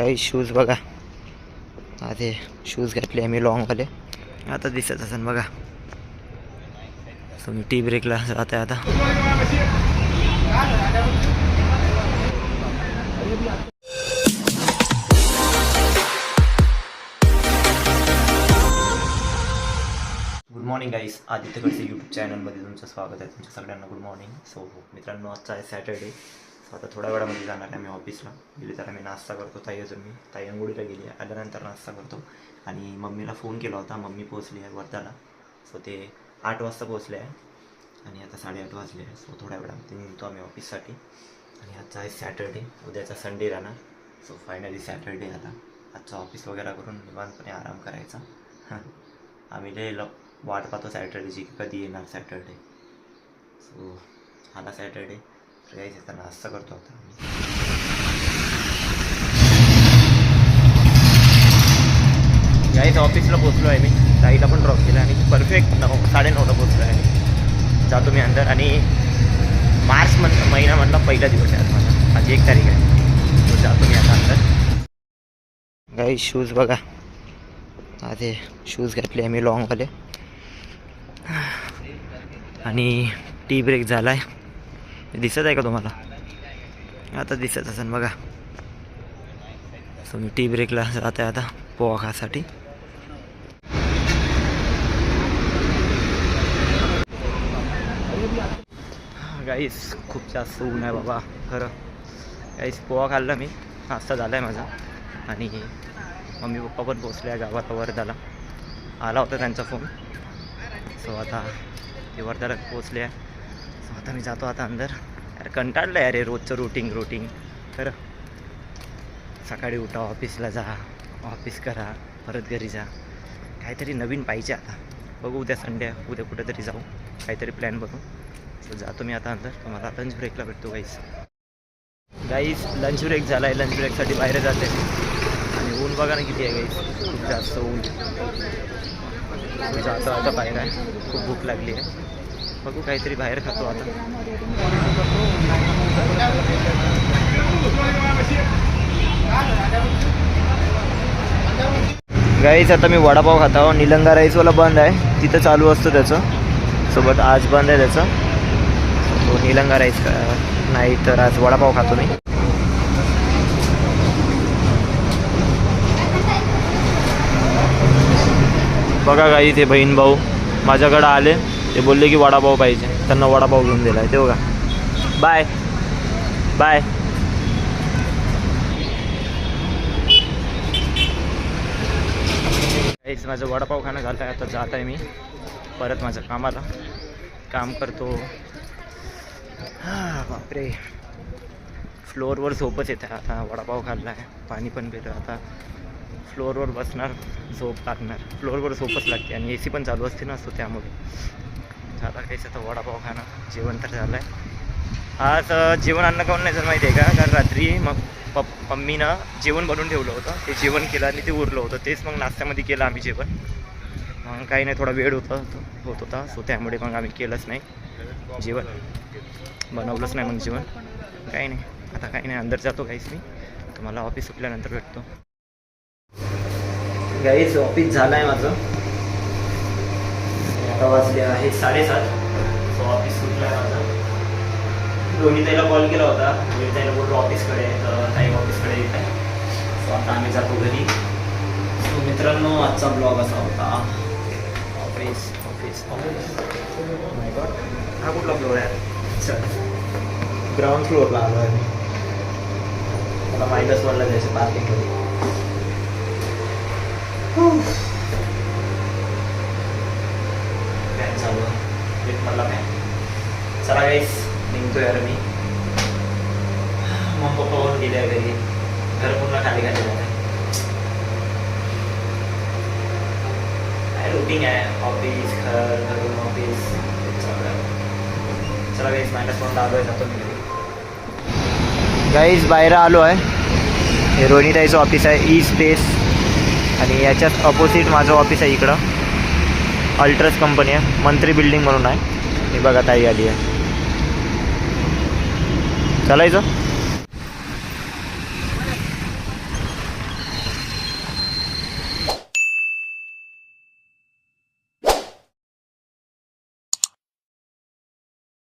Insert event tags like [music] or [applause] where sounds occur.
काही शूज बघा. आधे शूज घातले आम्ही लॉंगवाले आता दिसत असेल बघा. सो मी टी ब्रेकला जात आहे आता गुड मॉर्निंग गाईस आदित्यकडचे यूट्यूब चॅनलमध्ये तुमचं स्वागत आहे. तुमच्या सगळ्यांना गुड मॉर्निंग सो मित्रांनो आजचा आहे सॅटर्डे आता थोड्या वेळामध्ये जाणार आहे मी ऑफिसला गेली तर मी नाश्ता करतो ताई अजून मी. ताई अंघोळीला गेली आहे. आल्यानंतर नाश्ता करतो. आणि मम्मीला फोन केला होता. मम्मी पोहोचली आहे वर्धाला. सो ते आठ वाजता पोहोचले आहे. आणि आता साडेआठ वाजले आहे. सो थोड्या वेळामध्ये निघतो आम्ही ऑफिससाठी आणि आजचा आहे सॅटर्डे उद्याचा संडे राहणार. सो फायनली सॅटर्डे आता. आजचा ऑफिस वगैरे करून निवांतपणे आराम करायचा. हां [laughs] आम्ही लय ल वाट पाहतो सॅटर्डेची की कधी येणार सॅटर्डे सो आला सॅटर्डे आता नाश्ता करतो आता ऑफिसला पोचलो आहे मी. ताईला पण ड्रॉप केलं आणि परफेक्ट नऊ साडेनऊला पोचलो आहे मी. जातो मी अंदर आणि मार्च मन महिना म्हटला पहिला दिवस आहे माझा. आज एक तारीख आहे. तो जातो मी आता अंदर. गाई शूज बघा. ते शूज घातले आम्ही लॉंगवाले आणि टी ब्रेक झाला आहे दिसत आहे का तुम्हाला? आता दिसत असेल बघा. सो मी टी ब्रेकला जात आहे आता पोहा खासाठी गाईस खूप जास्त ऊन आहे बाबा. खरं. गाईस पोहा खाल्ला मी. नाश्ता झाला आहे माझा. आणि मम्मी पप्पा पण पोचले आहे गावात वर्धाला आला होता त्यांचा फोन. सो आता ते वर्धाला पोचले आहे. सो आता मी जातो आता अंदर. यार कंटाळलं आहे अरे रोजचं रुटीन रुटीन खरं सकाळी उठा ऑफिसला जा ऑफिस करा परत घरी जा. काहीतरी नवीन पाहिजे आता. बघू उद्या संडे उद्या कुठेतरी जाऊ. काहीतरी प्लॅन बघू. सो जातो मी आता अंदर. तुम्हाला लंच ब्रेकला भेटतो गाईस गाईस लंच ब्रेक झाला आहे लंच ब्रेकसाठी बाहेर जाते. आणि ऊन बघा ना किती आहे गाईस खूप जास्त ऊन. जातो आता बाहेर आहे. खूप भूक लागली आहे. बघू काहीतरी बाहेर खातो आता. गाईच आता मी वडापाव खाता निलंगा राईसवाला बंद आहे. तिथं चालू असतं त्याचं. सोबत आज बंद आहे त्याचं. तो निलंगा राईस नाही तर आज वडापाव खातो मी. बघा गाई ते बहीण भाऊ माझ्याकडं आले. ते बोलले की वडापाव पाहिजे. त्यांना वडापाव घेऊन दिला आहे ते बघा. बाय बाय काहीच माझं वडापाव खाणं घालत आहे आता जात आहे मी. परत माझ्या कामाला काम करतो. बापरे. फ्लोअरवर झोपच येते. आता वडापाव खाल्ला आहे पाणी पण पिलं आता फ्लोअरवर बसणार. झोप लागणार. फ्लोअरवर झोपच लागते. आणि ए सी पण चालू असते ना असतो त्यामुळे. झाला काहीच आता वडापाव खाणं जेवण तर झालं आहे आज जेवण अन्न काऊन नाही जर माहिती आहे का? कारण रात्री मग पप मम्मीनं जेवण बनवून ठेवलं होतं. ते जेवण केलं आणि ते उरलं होतं. तेच मग नाश्त्यामध्ये केलं आम्ही जेवण. मग काही नाही थोडा वेळ होता होत होता. सो त्यामुळे मग आम्ही केलंच नाही. जेवण बनवलंच नाही मग जेवण. काही नाही. आता काही नाही अंदर जातो काहीच मी तुम्हाला ऑफिस सुटल्यानंतर भेटतो. गाईच ऑफिस झालं आहे माझं. आता वाजले आहे साडेसात. सो ऑफिस सुटलं आहे माझं. रोहिताईला कॉल केला होता. रोहिताईला बोललो ऑफिसकडे तर ताई ऑफिसकडे येत आहे. सो आता आम्ही जातो घरी. सो मित्रांनो आजचा ब्लॉग असा होता. Office office office my god हा कुठला फ्लोअर आहे? चल. ग्राउंड फ्लोअरला आलो आहे मी मला मायनस वनला जायचं पार्किंगमध्ये फॅन चालू आहे एक मला फॅन चला गाईस निघतो यार मी मग पप्पा होऊन गेले घरी घर पूर्ण खाली खाली झालं काय रुटीन आहे ऑफिस घर घरून ऑफिस चला गाईस मायनस वन आलो आहे जातो मी घरी गाईज बाहेर आलो आहे. हे रोहिणीताईचं ऑफिस आहे ई स्पेस आणि याच्याच अपोजिट माझं ऑफिस आहे इकडं. अल्ट्रस कंपनी आहे. मंत्री बिल्डिंग म्हणून आहे. मी बघा ताई आली आहे. चालायचं?